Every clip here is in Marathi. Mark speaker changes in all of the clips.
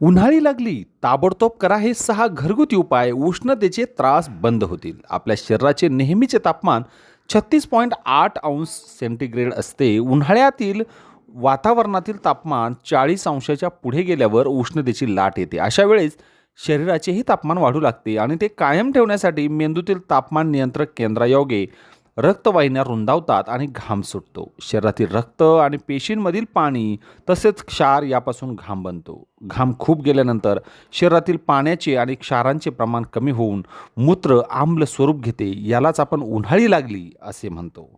Speaker 1: उन्हाळी लागली ताबडतोब करा हे सहा घरगुती उपाय. उष्णतेचे त्रास बंद होतील. आपल्या शरीराचे नेहमीचे तापमान छत्तीस पॉईंट आठ अंश सेंटीग्रेड असते. उन्हाळ्यातील वातावरणातील तापमान चाळीस अंशाच्या पुढे गेल्यावर उष्णतेची लाट येते. अशा वेळेस शरीराचेही तापमान वाढू लागते आणि ते कायम ठेवण्यासाठी मेंदूतील तापमान नियंत्रक केंद्रायोगे रक्तवाहिन्या रुंदावतात आणि घाम सुटतो. शरीरातील रक्त आणि पेशींमधील पाणी तसेच क्षार यापासून घाम बनतो. घाम खूप गेल्यानंतर शरीरातील पाण्याचे आणि क्षारांचे प्रमाण कमी होऊन मूत्र आम्ल स्वरूप घेते यालाच आपण उन्हाळी लागली असे म्हणतो.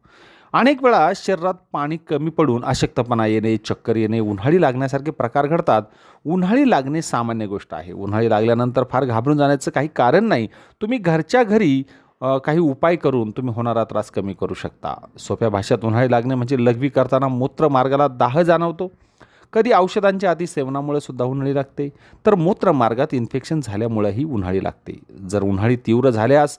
Speaker 1: अनेक वेळा शरीरात पाणी कमी पडून अशक्तपणा येणे चक्कर येणे उन्हाळी लागण्यासारखे प्रकार घडतात. उन्हाळी लागणे सामान्य गोष्ट आहे. उन्हाळी लागल्यानंतर फार घाबरून जाण्याचं काही कारण नाही. तुम्ही घरच्या घरी काही उपाय करून तुम्ही होणारा त्रास कमी करू शकता. सोप्या भाषेत उन्हाळी लागणे म्हणजे लघवी करताना मूत्रमार्गाला दाह जाणवतो. कधी औषधांच्या आधी सेवनामुळे सुद्धा उन्हाळी लागते तर मूत्रमार्गात इन्फेक्शन झाल्यामुळेही उन्हाळी लागते. जर उन्हाळी तीव्र झाल्यास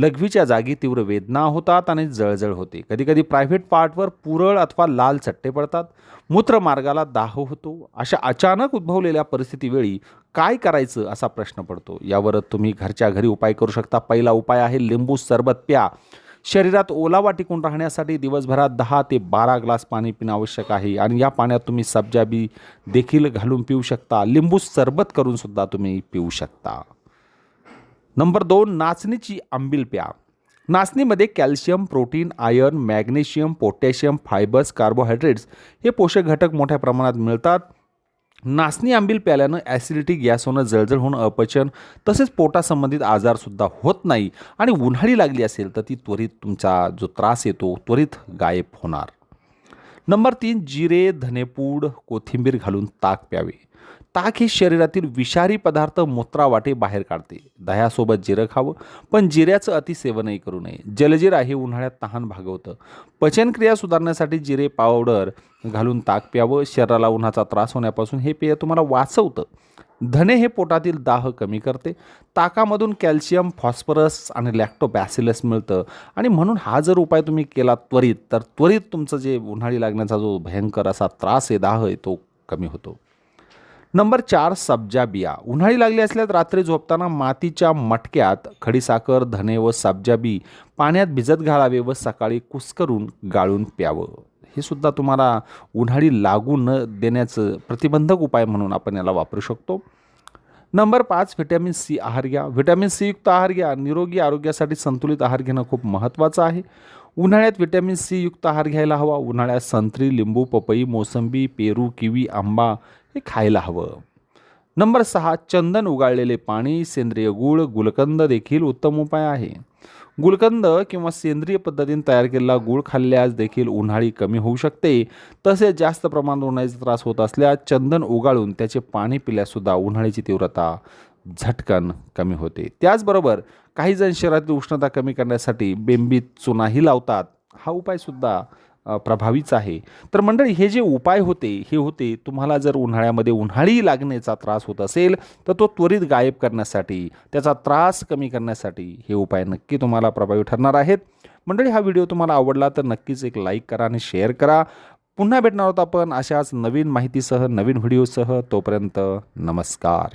Speaker 1: लघवीच्या जागी तीव्र वेदना होतात आणि जळजळ होते. कधीकधी प्रायव्हेट पार्टवर पुरळ अथवा लाल चट्टे पडतात. मूत्रमार्गाला दाह होतो. अशा अचानक उद्भवलेल्या परिस्थितीवेळी काय करायचं असा प्रश्न पडतो. यावर तुम्ही घरच्या घरी उपाय करू शकता. पहिला उपाय आहे लिंबू सरबत प्या. शरीरात ओलावा टिकून राहण्यासाठी दिवसभरात दहा ते बारा ग्लास पाणी पिणं आवश्यक आहे. आणि या पाण्यात तुम्ही सब्जाबी देखील घालून पिऊ शकता. लिंबू सरबत करून सुद्धा तुम्ही पिऊ शकता. नंबर दोन नाचणीची आंबील प्या नाचणीमध्ये calcium protein iron magnesium potassium fibres carbohydrates हे पोषक घटक मोठ्या प्रमाणात मिळतात. नाचणी आंबील प्याल्यानं ॲसिडिटी गॅस होणं जळजळ होणं अपचन तसेच पोटासंबंधित आजारसुद्धा होत नाही आणि उन्हाळी लागली असेल तर ती त्वरित तुमचा जो त्रास येतो त्वरित गायब होणार. नंबर तीन जिरे धनेपूड कोथिंबीर घालून ताक प्यावे. ताक हे शरीरातील विषारी पदार्थ मूत्रावाटे बाहेर काढते. दह्यासोबत जिरं खावं पण जिऱ्याचं अतिसेवनही करू नये. जलजिरा हे उन्हाळ्यात तहान भागवतं. पचनक्रिया सुधारण्यासाठी जिरे पावडर घालून ताक प्यावं. शरीराला उन्हाचा त्रास होण्यापासून हे पेय तुम्हाला वाचवतं. धने हे पोटातील दाह कमी करते. ताकामधून कॅल्शियम फॉस्फरस आणि लॅक्टोबॅसिलस मिळतं. आणि म्हणून हा जर उपाय तुम्ही केला त्वरित तर त्वरित तुमचं जे उन्हाळी लागण्याचा जो भयंकर असा त्रास आहे दाह आहे तो कमी होतो. नंबर चार सब्जा बिया. उन्हाळी लागली असल्यास रात्री झोपताना मातीच्या मटक्यात खडीसाखर धने व सब्जा बी पाण्यात भिजत घालावे व सकाळी कुस्करून गाळून प्यावं. हे सुद्धा तुम्हाला उन्हाळी लागू न देण्याचं प्रतिबंधक उपाय म्हणून आपण याला वापरू शकतो. नंबर पाच व्हिटॅमिन सी आहार घ्या. व्हिटॅमिन सी युक्त आहार घ्या. निरोगी आरोग्यासाठी संतुलित आहार घेणं खूप महत्त्वाचं आहे. उन्हाळ्यात व्हिटॅमिन सी युक्त आहार घ्यायला हवा. उन्हाळ्यात संत्री लिंबू पपई मोसंबी पेरू किवी आंबा हे खायला हवं. नंबर सहा चंदन उगाळलेले पाणी सेंद्रिय गूळ गुलकंद देखील उत्तम उपाय आहे. गुलकंद किंवा सेंद्रिय पद्धतीने तयार केलेला गूळ खाल्ल्यास देखील उन्हाळी कमी होऊ शकते. तसेच जास्त प्रमाणात उन्हाळीचा त्रास होत असल्यास चंदन उगाळून त्याचे पाणी पिल्यासुद्धा उन्हाळीची तीव्रता झटकन कमी होते. त्याचबरोबर काही जण शरीरातील उष्णता कमी करण्यासाठी बेंबीत चुनाही लावतात. हा उपायसुद्धा प्रभावीच आहे. तर मंडळी हे जे उपाय होते हे होते तुम्हाला जर उन्हाळ्यामध्ये उन्हाळी लागण्याचा त्रास होत असेल तर तो त्वरित गायब करण्यासाठी त्याचा त्रास कमी करण्यासाठी हे उपाय नक्की तुम्हाला प्रभावी ठरणार आहेत. मंडळी हा व्हिडिओ तुम्हाला आवडला तर नक्कीच एक लाईक करा आणि शेअर करा. पुन्हा भेटणार आहोत आपण अशाच नवीन माहितीसह नवीन व्हिडिओसह. तोपर्यंत नमस्कार.